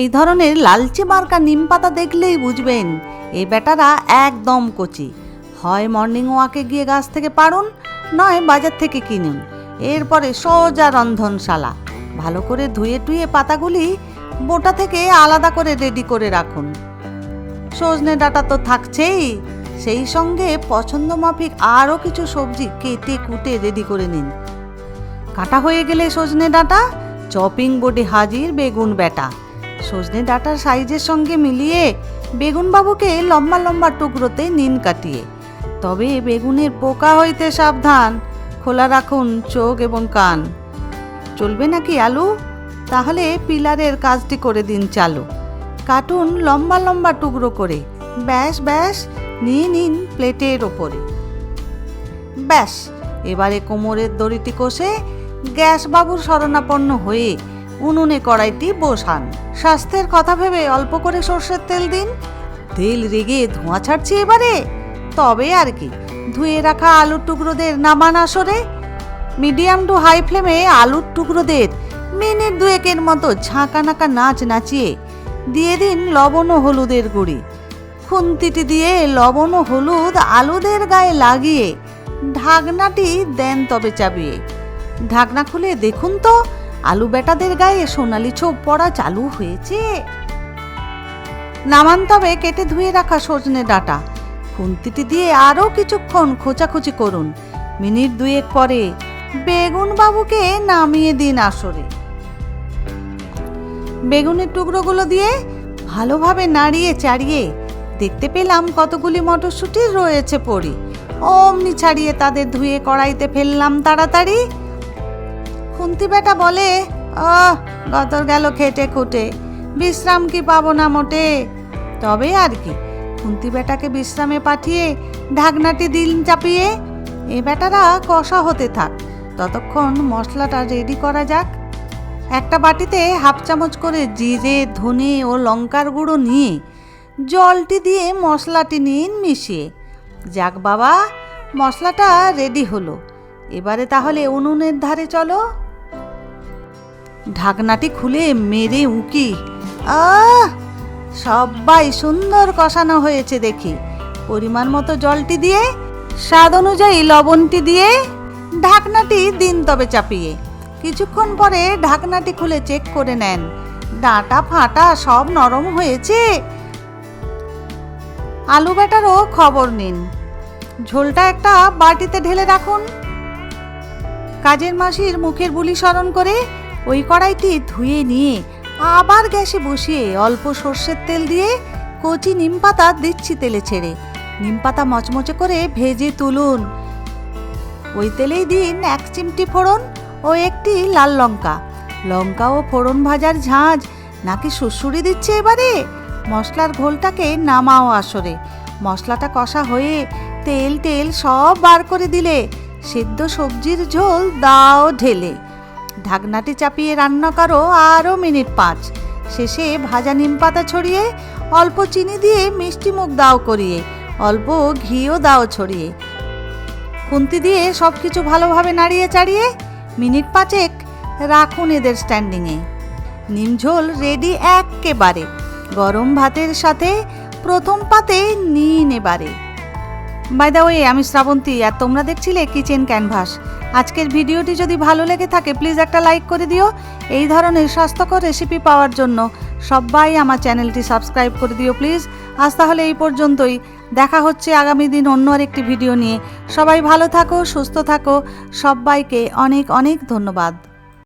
এই ধরনের লালচে মার্কা নিম পাতা দেখলেই বুঝবেন এই বেটারা একদম কচি। হয় মর্নিং ওয়াকে গিয়ে গাছ থেকে পারুন নয় বাজার থেকে কিনুন। এরপরে সোজা রন্ধনশালা। ভালো করে ধুয়ে টুয়ে পাতাগুলি বোটা থেকে আলাদা করে রেডি করে রাখুন। সজনে ডাটা তো থাকছেই। সেই সঙ্গে পছন্দ মাফিক আরও কিছু সবজি কেটে কুটে রেডি করে নিন। কাটা হয়ে গেলে সজনে ডাঁটা, চপিং বোর্ডে হাজির বেগুন বেটা। সজনে ডাঁটার সাইজের সঙ্গে মিলিয়ে বেগুন বাবুকে লম্বা লম্বা টুকরোতে নিন কাটিয়ে। তবে বেগুনের পোকা হইতে সাবধান, খোলা রাখুন চোখ এবং কান। চলবে নাকি আলু? তাহলে পিলারের কাজটি করে দিন চালু। কাটুন লম্বা লম্বা টুকরো করে। ব্যাস ব্যাস, নিয়ে নিন প্লেটের ওপরে। ব্যাস, এবারে কোমরের দড়িটি কষে গ্যাস বাবুর শরণাপন্ন হয়ে উনুনে কড়াইটি বসান। স্বাস্থ্যের কথা ভেবে অল্প করে সর্ষের তেল দিন। তেল রেগে ধোঁয়া ছাড়ছে এবারে? তবে আর কি, ধুয়ে রাখা আলুর টুকরোদের নামান আসরে। মিডিয়াম টু হাই ফ্লেমে আলুর টুকরোদের মিনিট দুয়েকের মতো ঝাঁকা নাকা নাচ নাচিয়ে দিয়ে দিন লবণ ও হলুদের গুঁড়ি। খুন্তিটি দিয়ে লবণ ও হলুদ আলুদের গায়ে লাগিয়ে ঢাকনাটি দেন তবে চাবিয়ে। ঢাকনা খুলে দেখুন তো আলু বেটাদের গায়ে সোনালি ছোপ পড়া চালু হয়েছে। নামান তবে কেটে ধুয়ে রাখা সজনে ডাঁটা। খুন্তিটি দিয়ে আরও কিছুক্ষণ খোঁচাখুচি করুন। মিনিট দুয়েক পরে বেগুন বাবুকে নামিয়ে দিন আসরে। বেগুনের টুকরোগুলো দিয়ে ভালোভাবে নাড়িয়ে চাড়িয়ে দেখতে পেলাম কতগুলি মটরশুঁটি রয়েছে পড়ি। অমনি ছাড়িয়ে তাদের ধুয়ে কড়াইতে ফেললাম তাড়াতাড়ি। খুন্তি বেটা বলে, আহ, গতর গেল খেটে খুঁটে। বিশ্রাম কি পাবো না মোটে? তবে আর কি, খুন্তি বেটাকে বিশ্রামে পাঠিয়ে ঢাকনাটি দিন চাপিয়ে এ বেটারা কষা হতে থাক। ততক্ষণ মশলাটা রেডি করা যাক। একটা বাটিতে হাফ চামচ করে জিরে, ধনে ও লঙ্কার গুঁড়ো নিয়ে জলটি দিয়ে মশলাটি নিন মিশিয়ে। যাক বাবা, মশলাটা রেডি হলো। এবারে তাহলে উনুনের ধারে চলো। ঢাকনাটি খুলে মেরে উকি। আহ! সবাই সুন্দর কষানো হয়েছে দেখি। পরিমাণ মতো জলটি দিয়ে, স্বাদ অনুযায়ী লবণটি দিয়ে ঢাকনাটি দিন তবে চাপিয়ে। কিছুক্ষণ পরে ঢাকনাটি খুলে চেক করে নেন। ডাঁটা ফাটা সব নরম হয়েছে। আলু ব্যাটারও খবর নিন। ঝোলটা একটা বাটিতে ঢেলে রাখুন। কাজের মাসির মুখের বুলি স্মরণ করে ওই কড়াইটি ধুয়ে নিয়ে আবার গ্যাসে বসিয়ে অল্প সর্ষের তেল দিয়ে কচি নিম পাতা দিচ্ছি তেলে ছেড়ে। নিম পাতা মচমচে করে ভেজে তুলুন। ওই তেলেই দিন এক চিমটি ফোড়ন ও একটি লাল লঙ্কা। লঙ্কা ও ফোড়ন ভাজার ঝাঁঝ নাকি সুসুরি দিচ্ছে এবারে? মশলার ঘোলটাকে নামাও আসরে। মশলাটা কষা হয়ে তেল তেল সব বার করে দিলে সেদ্ধ সবজির ঝোল দাও ঢেলে। ঢাকনাটি চাপিয়ে রান্না করো আরও মিনিট পাঁচ। শেষে ভাজা নিম পাতা ছড়িয়ে, অল্প চিনি দিয়ে মিষ্টি মুখ দাও করিয়ে, অল্প ঘিও দাও ছড়িয়ে। খুন্তি দিয়ে সব কিছু ভালোভাবে নাড়িয়ে চাড়িয়ে মিনিট পাঁচেক রাখুন এদের স্ট্যান্ডিংয়ে। নিমঝোল রেডি একেবারে। গরম ভাতের সাথে প্রথম পাতে নিন এবারে। বাই দা ওয়ে আমি শ্রাবন্তী, আর তোমরা দেখছিলে কিচেন ক্যানভাস? আজকের ভিডিওটি যদি ভালো লেগে থাকে প্লিজ একটা লাইক করে দিও। এই ধরনের স্বাস্থ্যকর রেসিপি পাওয়ার জন্য সবাই আমার চ্যানেলটি সাবস্ক্রাইব করে দিও প্লিজ আজ তাহলে এই পর্যন্তই। দেখা হচ্ছে আগামী দিন অন্য আর একটি ভিডিও নিয়ে। সবাই ভালো থাকো, সুস্থ থাকো। সবাইকে অনেক অনেক ধন্যবাদ।